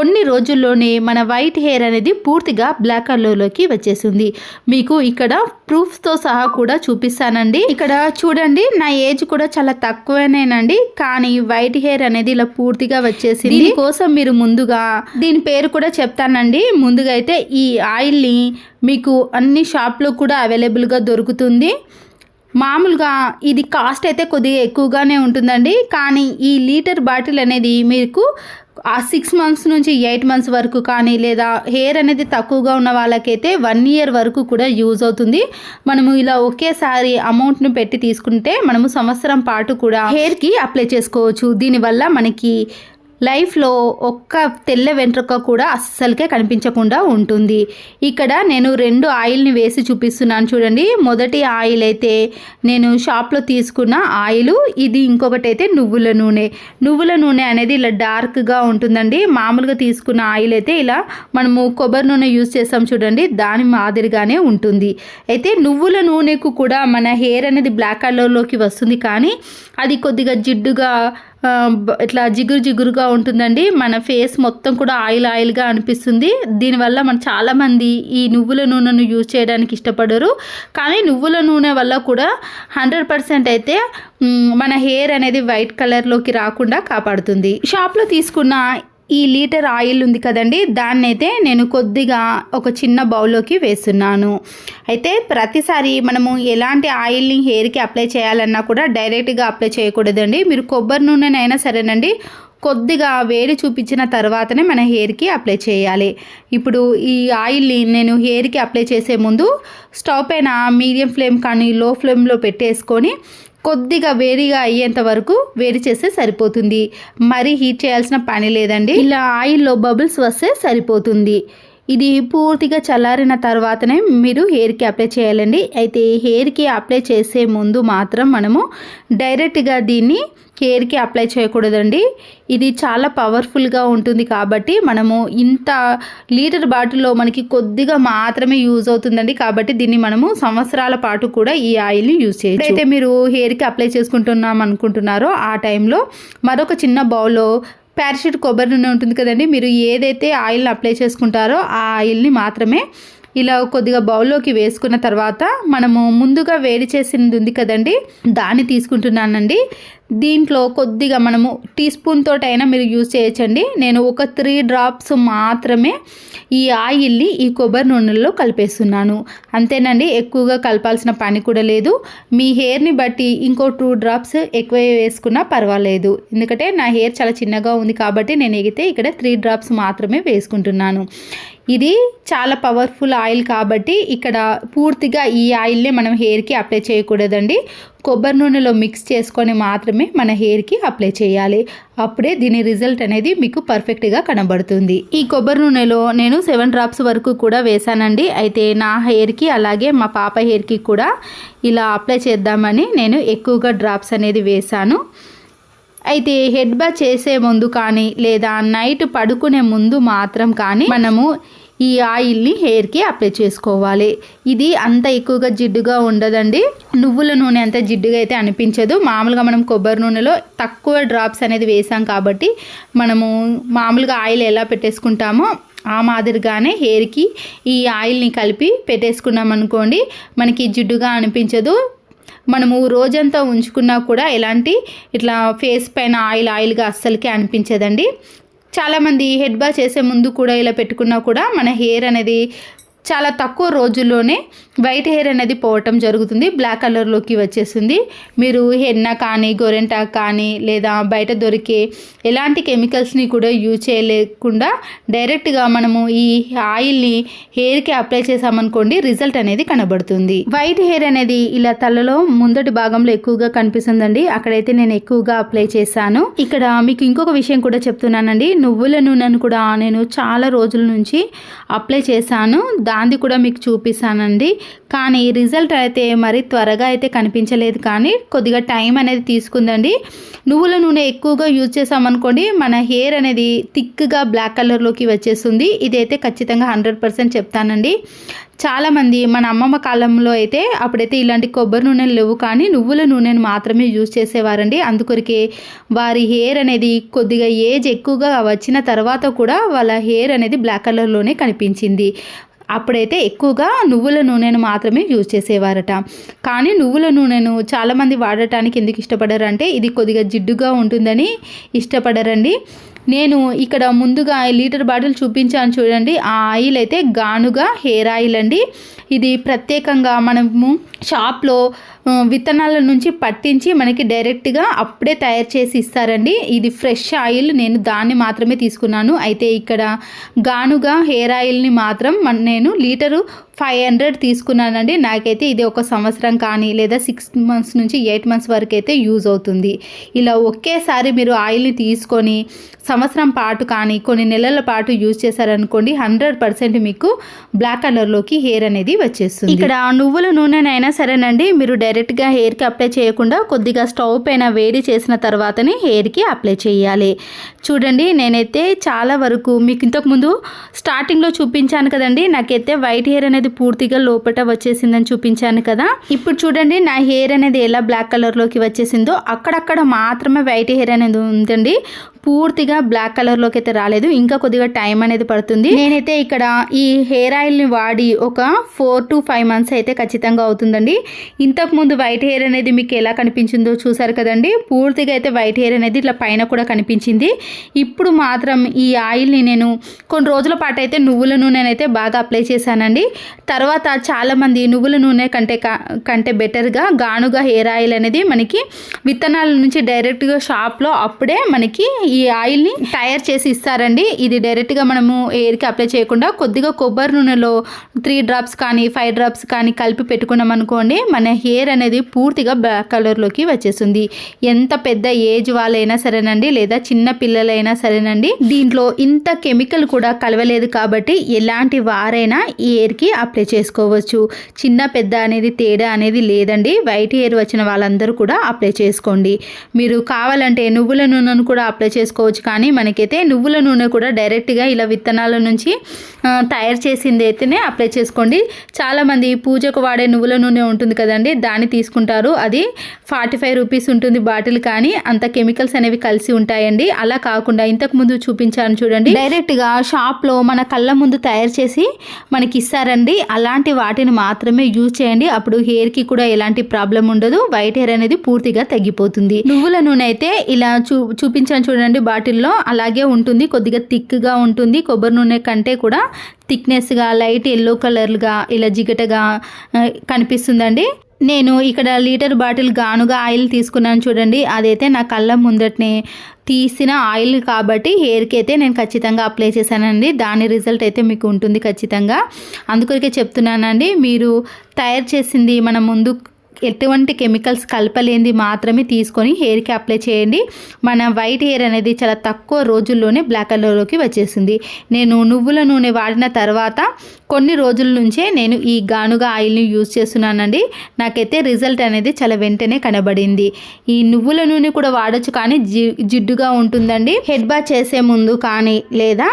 కొన్ని రోజుల్లోనే మన వైట్ హెయిర్ అనేది పూర్తిగా బ్లాక్ కలర్లోకి వచ్చేసింది. మీకు ఇక్కడ ప్రూఫ్తో సహా కూడా చూపిస్తానండి. ఇక్కడ చూడండి నా ఏజ్ కూడా చాలా తక్కువనేనండి. కానీ వైట్ హెయిర్ అనేది ఇలా పూర్తిగా వచ్చేసింది. దీనికోసం మీరు ముందుగా దీని పేరు కూడా చెప్తానండి. ముందుగా అయితే ఈ ఆయిల్ని మీకు అన్ని షాప్లో కూడా అవైలబుల్గా దొరుకుతుంది. మామూలుగా ఇది కాస్ట్ అయితే కొద్దిగా ఎక్కువగానే ఉంటుందండి. కానీ ఈ లీటర్ బాటిల్ అనేది మీకు ఆ సిక్స్ మంత్స్ నుంచి ఎయిట్ మంత్స్ వరకు కానీ లేదా హెయిర్ అనేది తక్కువగా ఉన్న వాళ్ళకైతే వన్ ఇయర్ వరకు కూడా యూజ్ అవుతుంది. మనము ఇలా ఒకేసారి అమౌంట్ను పెట్టి తీసుకుంటే మనము సంవత్సరం పాటు కూడా హెయిర్కి అప్లై చేసుకోవచ్చు. దీనివల్ల మనకి లైఫ్లో ఒక్క తెల్ల వెంట్రుక కూడా అస్సలకే కనిపించకుండా ఉంటుంది. ఇక్కడ నేను రెండు ఆయిల్ని వేసి చూపిస్తున్నాను చూడండి. మొదటి ఆయిల్ అయితే నేను షాప్లో తీసుకున్న ఆయిల్ ఇది ఇంకొకటి అయితే నువ్వుల నూనె. నువ్వుల నూనె అనేది ఇలా డార్క్గా ఉంటుందండి. మామూలుగా తీసుకున్న ఆయిల్ అయితే ఇలా మనము కొబ్బరి నూనె యూజ్ చేస్తాం చూడండి. దాని మాదిరిగానే ఉంటుంది. అయితే నువ్వుల నూనెకు కూడా మన హెయిర్ అనేది బ్లాక్ కలర్లోకి వస్తుంది కానీ అది కొద్దిగా జిడ్డుగా ఇట్లా జిగురు జిగురుగా ఉంటుందండి. మన ఫేస్ మొత్తం కూడా ఆయిల్ ఆయిల్గా అనిపిస్తుంది. దీనివల్ల మన చాలామంది ఈ నువ్వుల నూనెను యూజ్ చేయడానికి ఇష్టపడరు. కానీ నువ్వుల నూనె వల్ల కూడా హండ్రెడ్ పర్సెంట్ అయితే మన హెయిర్ అనేది వైట్ కలర్లోకి రాకుండా కాపాడుతుంది. షాప్లో తీసుకున్న ఈ లీటర్ ఆయిల్ ఉంది కదండి దాన్ని అయితే నేను కొద్దిగా ఒక చిన్న బౌల్లోకి వేస్తున్నాను. అయితే ప్రతిసారి మనము ఎలాంటి ఆయిల్ని హెయిర్కి అప్లై చేయాలన్నా కూడా డైరెక్ట్గా అప్లై చేయకూడదండి. మీరు కొబ్బరి నూనెనైనా సరేనండి కొద్దిగా వేడి చూపించిన తర్వాతనే మన హెయిర్కి అప్లై చేయాలి. ఇప్పుడు ఈ ఆయిల్ని నేను హెయిర్కి అప్లై చేసే ముందు స్టవ్ పైన మీడియం ఫ్లేమ్ కానీ లో ఫ్లేమ్లో పెట్టేసుకొని కొద్దిగా వేడిగా అయ్యేంత వరకు వేడి చేస్తే సరిపోతుంది. మరీ హీట్ చేయాల్సిన పని లేదండి. ఇలా ఆయిల్లో బబుల్స్ వస్తే సరిపోతుంది. ఇది పూర్తిగా చల్లారిన తర్వాతనే మీరు హెయిర్కి అప్లై చేయాలండి. అయితే హెయిర్కి అప్లై చేసే ముందు మాత్రం మనము డైరెక్ట్గా దీన్ని హెయిర్కి అప్లై చేయకూడదండి. ఇది చాలా పవర్ఫుల్గా ఉంటుంది కాబట్టి మనము ఇంత లీటర్ బాటిల్లో మనకి కొద్దిగా మాత్రమే యూజ్ అవుతుందండి. కాబట్టి దీన్ని మనము సంవత్సరాల పాటు కూడా ఈ ఆయిల్ని యూజ్ చేయొచ్చు. అయితే మీరు హెయిర్కి అప్లై చేసుకుంటున్నాం అనుకుంటున్నారో ఆ టైంలో మరొక చిన్న బౌల్లో పారాషూట్ కొబ్బరి నూనె ఉంటుంది కదండి. మీరు ఏదైతే ఆయిల్ని అప్లై చేసుకుంటారో ఆ ఆయిల్ని మాత్రమే ఇలా కొద్దిగా బౌల్లోకి వేసుకున్న తర్వాత మనము ముందుగా వేడి చేసింది ఉంది కదండి దాన్ని తీసుకుంటున్నానండి. దీంట్లో కొద్దిగా మనము టీ స్పూన్ తోటైనా మీరు యూజ్ చేయొచ్చండి. నేను ఒక త్రీ డ్రాప్స్ మాత్రమే ఈ ఆయిల్ని ఈ కొబ్బరి నూనెలో కలిపేస్తున్నాను. అంతేనండి ఎక్కువగా కలపాల్సిన పని కూడా లేదు. మీ హెయిర్ని బట్టి ఇంకో టూ డ్రాప్స్ ఎక్కువ వేసుకున్నా పర్వాలేదు. ఎందుకంటే నా హెయిర్ చాలా చిన్నగా ఉంది కాబట్టి నేను ఎగితే ఇక్కడ త్రీ డ్రాప్స్ మాత్రమే వేసుకుంటున్నాను. ఇది చాలా పవర్ఫుల్ ఆయిల్ కాబట్టి ఇక్కడ పూర్తిగా ఈ ఆయిల్ని మనం హెయిర్కి అప్లై చేయకూడదండి. కొబ్బరి నూనెలో మిక్స్ చేసుకొని మాత్రమే మన హెయిర్కి అప్లై చేయాలి. అప్పుడే దీని రిజల్ట్ అనేది మీకు పర్ఫెక్ట్గా కనబడుతుంది. ఈ కొబ్బరి నూనెలో నేను సెవెన్ డ్రాప్స్ వరకు కూడా వేసానండి. అయితే నా హెయిర్కి అలాగే మా పాప హెయిర్కి కూడా ఇలా అప్లై చేద్దామని నేను ఎక్కువగా డ్రాప్స్ అనేది వేశాను అయితే హెడ్ బా చేసే ముందు కానీ లేదా నైట్ పడుకునే ముందు మాత్రం కానీ మనము ఈ ఆయిల్ని హెయిర్కి అప్లై చేసుకోవాలి. ఇది అంత ఎక్కువగా జిడ్డుగా ఉండదండి. నువ్వుల నూనె అంత జిడ్డుగా అయితే అనిపించదు. మామూలుగా మనం కొబ్బరి నూనెలో తక్కువ డ్రాప్స్ అనేది వేసాం కాబట్టి మనము మామూలుగా ఆయిల్ ఎలా పెట్టేసుకుంటామో ఆ మాదిరిగానే హెయిర్కి ఈ ఆయిల్ని కలిపి పెట్టేసుకున్నాం అనుకోండి మనకి జిడ్డుగా అనిపించదు. మనము రోజంతా ఉంచుకున్నా కూడా ఎలాంటి ఇట్లా ఫేస్ పైన ఆయిల్ ఆయిల్గా అస్సలకి అనిపించదండి. చాలామంది హెడ్ బా చేసే ముందు కూడా ఇలా పెట్టుకున్నా కూడా మన హెయిర్ అనేది చాలా తక్కువ రోజుల్లోనే వైట్ హెయిర్ అనేది పోవటం జరుగుతుంది. బ్లాక్ కలర్లోకి వచ్చేస్తుంది. మీరు హెన్న కానీ గొరెంటాక్ కానీ లేదా బయట దొరికే ఎలాంటి కెమికల్స్ని కూడా యూజ్ చేయలేకుండా డైరెక్ట్గా మనము ఈ ఆయిల్ని హెయిర్కి అప్లై చేసామనుకోండి రిజల్ట్ అనేది కనబడుతుంది. వైట్ హెయిర్ అనేది ఇలా తలలో ముందటి భాగంలో ఎక్కువగా కనిపిస్తుందండి. అక్కడైతే నేను ఎక్కువగా అప్లై చేశాను. ఇక్కడ మీకు ఇంకొక విషయం కూడా చెప్తున్నానండి. నువ్వుల నూనెను కూడా నేను చాలా రోజుల నుంచి అప్లై చేశాను. దాంది కూడా మీకు చూపిస్తానండి. కానీ రిజల్ట్ అయితే మరి త్వరగా అయితే కనిపించలేదు. కానీ కొద్దిగా టైం అనేది తీసుకుందండి. నువ్వుల నూనె ఎక్కువగా యూజ్ చేసామనుకోండి మన హెయిర్ అనేది థిక్గా బ్లాక్ కలర్లోకి వచ్చేస్తుంది. ఇదైతే ఖచ్చితంగా హండ్రెడ్ పర్సెంట్ చెప్తానండి. చాలామంది మన అమ్మమ్మ కాలంలో అయితే అప్పుడైతే ఇలాంటి కొబ్బరి నూనెలు లేవు. కానీ నువ్వుల నూనెను మాత్రమే యూజ్ చేసేవారండి. అందుకొరికే వారి హెయిర్ అనేది కొద్దిగా ఏజ్ ఎక్కువగా వచ్చిన తర్వాత కూడా వాళ్ళ హెయిర్ అనేది బ్లాక్ కలర్లోనే కనిపించింది. అప్పుడైతే ఎక్కువగా నువ్వుల నూనెను మాత్రమే యూజ్ చేసేవారట. కానీ నువ్వుల నూనెను చాలామంది వాడటానికి ఎందుకు ఇష్టపడరంటే ఇది కొద్దిగా జిడ్డుగా ఉంటుందని ఇష్టపడరండి. నేను ఇక్కడ ముందుగా లీటర్ బాటిల్ చూపించాను చూడండి. ఆ ఆయిల్ అయితే గానుగా హెయిర్ ఆయిల్ అండి. ఇది ప్రత్యేకంగా మనము షాప్లో విత్తనాల నుంచి పట్టించి మనకి డైరెక్ట్గా అప్పుడే తయారు చేసి ఇస్తారండి. ఇది ఫ్రెష్ ఆయిల్ నేను దాన్ని మాత్రమే తీసుకున్నాను. అయితే ఇక్కడ గానుగా హెయిర్ ఆయిల్ని మాత్రం నేను లీటరు ఫైవ్ హండ్రెడ్ తీసుకున్నానండి. నాకైతే ఇది ఒక సంవత్సరం కానీ లేదా సిక్స్ మంత్స్ నుంచి ఎయిట్ మంత్స్ వరకు అయితే యూజ్ అవుతుంది. ఇలా ఒకేసారి మీరు ఆయిల్ని తీసుకొని సంవత్సరం పాటు కానీ కొన్ని నెలల పాటు యూజ్ చేశారనుకోండి హండ్రెడ్ పర్సెంట్ మీకు బ్లాక్ కలర్లోకి హెయిర్ అనేది వచ్చేస్తుంది. ఇక్కడ నువ్వుల నూనెనైనా సరేనండి. మీరు డైరెక్ట్గా హెయిర్కి అప్లై చేయకుండా కొద్దిగా స్టవ్ పైన వేడి చేసిన తర్వాతనే హెయిర్కి అప్లై చేయాలి. చూడండి నేనైతే చాలా వరకు మీకు ఇంతకుముందు స్టార్టింగ్లో చూపించాను కదండి నాకైతే వైట్ హెయిర్ అనేది పూర్తిగా లోపట వచ్చేసిందని చూపించాను కదా. ఇప్పుడు చూడండి నా హెయిర్ అనేది ఎలా బ్లాక్ కలర్లోకి వచ్చేసిందో అక్కడక్కడ మాత్రమే వైట్ హెయిర్ అనేది ఉందండి. పూర్తిగా బ్లాక్ కలర్లోకి అయితే రాలేదు. ఇంకా కొద్దిగా టైం అనేది పడుతుంది. నేనైతే ఇక్కడ ఈ హెయిర్ ఆయిల్ని వాడి ఒక ఫోర్ టు ఫైవ్ మంత్స్ అయితే ఖచ్చితంగా అవుతుందండి. ఇంతకు ముందు వైట్ హెయిర్ అనేది మీకు ఎలా కనిపించిందో చూసారు కదండి. పూర్తిగా అయితే వైట్ హెయిర్ అనేది ఇట్లా పైన కూడా కనిపించింది. ఇప్పుడు మాత్రం ఈ ఆయిల్ని నేను కొన్ని రోజుల పాటు అయితే నువ్వుల నూనెనైతే బాగా అప్లై చేశానండి. తర్వాత చాలామంది నువ్వుల నూనె కంటే కంటే బెటర్గా గానుగా హెయిర్ ఆయిల్ అనేది మనకి విత్తనాల నుంచి డైరెక్ట్గా షాప్లో అప్పుడే మనకి ఈ ఈ ఆయిల్ని తయారు చేసి ఇస్తారండి. ఇది డైరెక్ట్గా మనము ఎయిర్కి అప్లై చేయకుండా కొద్దిగా కొబ్బరి నూనెలో త్రీ డ్రాప్స్ కానీ ఫైవ్ డ్రాప్స్ కానీ కలిపి పెట్టుకున్నాం అనుకోండి మన హెయిర్ అనేది పూర్తిగా బ్లాక్ కలర్లోకి వచ్చేస్తుంది. ఎంత పెద్ద ఏజ్ వాళ్ళైనా సరేనండి లేదా చిన్న పిల్లలైనా సరేనండి దీంట్లో ఇంత కెమికల్ కూడా కలవలేదు కాబట్టి ఎలాంటి వారైనా ఈ హెయిర్కి అప్లై చేసుకోవచ్చు. చిన్న పెద్ద అనేది తేడా అనేది లేదండి. వైట్ హెయిర్ వచ్చిన వాళ్ళందరూ కూడా అప్లై చేసుకోండి. మీరు కావాలంటే నువ్వుల నూనెను కూడా అప్లై చేసుకోవచ్చు. కానీ మనకైతే నువ్వుల నూనె కూడా డైరెక్ట్గా ఇలా విత్తనాల నుంచి తయారు చేసింది అయితేనే అప్లై చేసుకోండి. చాలామంది పూజకు వాడే నువ్వుల నూనె ఉంటుంది కదండి దాన్ని తీసుకుంటారు. అది ఫార్టీ ఫైవ్ రూపీస్ ఉంటుంది బాటిల్ కానీ అంత కెమికల్స్ అనేవి కలిసి ఉంటాయండి. అలా కాకుండా ఇంతకు ముందు చూపించాను చూడండి. డైరెక్ట్గా షాప్లో మన కళ్ళ ముందు తయారు చేసి మనకి ఇస్తారండి. అలాంటి వాటిని మాత్రమే యూజ్ చేయండి. అప్పుడు హెయిర్కి కూడా ఎలాంటి ప్రాబ్లం ఉండదు. వైట్ హెయిర్ అనేది పూర్తిగా తగ్గిపోతుంది. నువ్వుల నూనె అయితే ఇలా చూ చూపించాను చూడండి. బాటిల్లో అలాగే ఉంటుంది కొద్దిగా థిక్గా ఉంటుంది. కొబ్బరి నూనె కంటే కూడా థిక్నెస్గా లైట్ ఎల్లో కలర్గా ఇలా జిగటగా కనిపిస్తుందండి. నేను ఇక్కడ లీటర్ బాటిల్ గానుగా ఆయిల్ తీసుకున్నాను చూడండి. అదైతే నా కళ్ళ ముందటనే తీసిన ఆయిల్ కాబట్టి హెయిర్కి అయితే నేను ఖచ్చితంగా అప్లై చేశానండి. దాని రిజల్ట్ అయితే మీకు ఉంటుంది ఖచ్చితంగా. అందుకొరికే చెప్తున్నానండి మీరు తయారు చేసింది మన ముందు ఎటువంటి కెమికల్స్ కలపలేనిది మాత్రమే తీసుకొని హెయిర్కి అప్లై చేయండి. మన వైట్ హెయిర్ అనేది చాలా తక్కువ రోజుల్లోనే బ్లాక్ కలర్లోకి వచ్చేసింది. నేను నువ్వుల నూనె వాడిన తర్వాత కొన్ని రోజుల నుంచే నేను ఈ గానుగా ఆయిల్ని యూజ్ చేస్తున్నానండి. నాకైతే రిజల్ట్ అనేది చాలా వెంటనే కనబడింది. ఈ నువ్వుల నూనె కూడా వాడచ్చు కానీ జిడ్డుగా ఉంటుందండి. హెడ్ బాత్ చేసే ముందు కానీ లేదా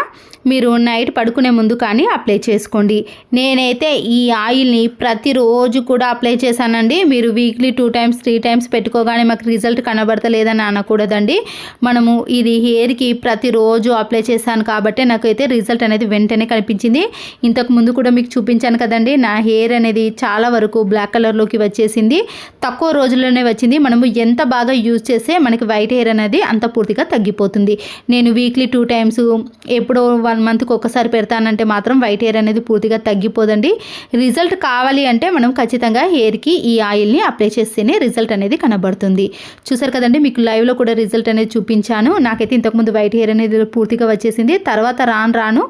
మీరు నైట్ పడుకునే ముందు కానీ అప్లై చేసుకోండి. నేనైతే ఈ ఆయిల్ని ప్రతిరోజు కూడా అప్లై చేశానండి. మీరు weekly two times three times పెట్టుకోగానే మాకు రిజల్ట్ కనబడతలేదని అనకూడదండి. మనము ఇది హెయిర్కి ప్రతిరోజు అప్లై చేశాను కాబట్టి నాకైతే రిజల్ట్ అనేది వెంటనే కనిపించింది. ఇంతకు ముందు కూడా మీకు చూపించాను కదండి నా హెయిర్ అనేది చాలా వరకు బ్లాక్ కలర్లోకి వచ్చేసింది. తక్కువ రోజుల్లోనే వచ్చింది. మనము ఎంత బాగా యూజ్ చేస్తే మనకి వైట్ హెయిర్ అనేది అంత పూర్తిగా తగ్గిపోతుంది. నేను వీక్లీ టూ టైమ్స్ ఎప్పుడో వన్ వన్ మంత్కి ఒకసారి పెడతానంటే మాత్రం వైట్ హెయిర్ అనేది పూర్తిగా తగ్గిపోదండి. రిజల్ట్ కావాలి అంటే మనం ఖచ్చితంగా హెయిర్కి ఈ ఆయిల్ని అప్లై చేస్తేనే రిజల్ట్ అనేది కనబడుతుంది. చూసారు కదండి మీకు లైవ్లో కూడా రిజల్ట్ అనేది చూపించాను. నాకైతే ఇంతకుముందు వైట్ హెయిర్ అనేది పూర్తిగా వచ్చేసింది. తర్వాత రాను రాను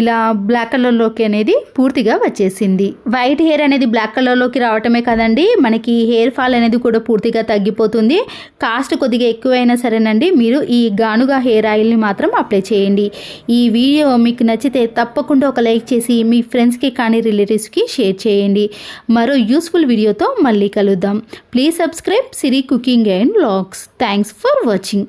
ఇలా బ్లాక్ కలర్లోకి అనేది పూర్తిగా వచ్చేసింది. వైట్ హెయిర్ అనేది బ్లాక్ కలర్లోకి రావటమే కదండి మనకి హెయిర్ ఫాల్ అనేది కూడా పూర్తిగా తగ్గిపోతుంది. కాస్ట్ కొద్దిగా ఎక్కువైనా సరేనండి మీరు ఈ గానుగా హెయిర్ ఆయిల్ని మాత్రం అప్లై చేయండి. ఈ వీడియో మీకు నచ్చితే తప్పకుండా ఒక లైక్ చేసి మీ ఫ్రెండ్స్కి కానీ రిలేటివ్స్కి షేర్ చేయండి. మరో యూస్ఫుల్ వీడియోతో మళ్ళీ కలుద్దాం. Please subscribe Siri cooking and vlogs. Thanks for watching.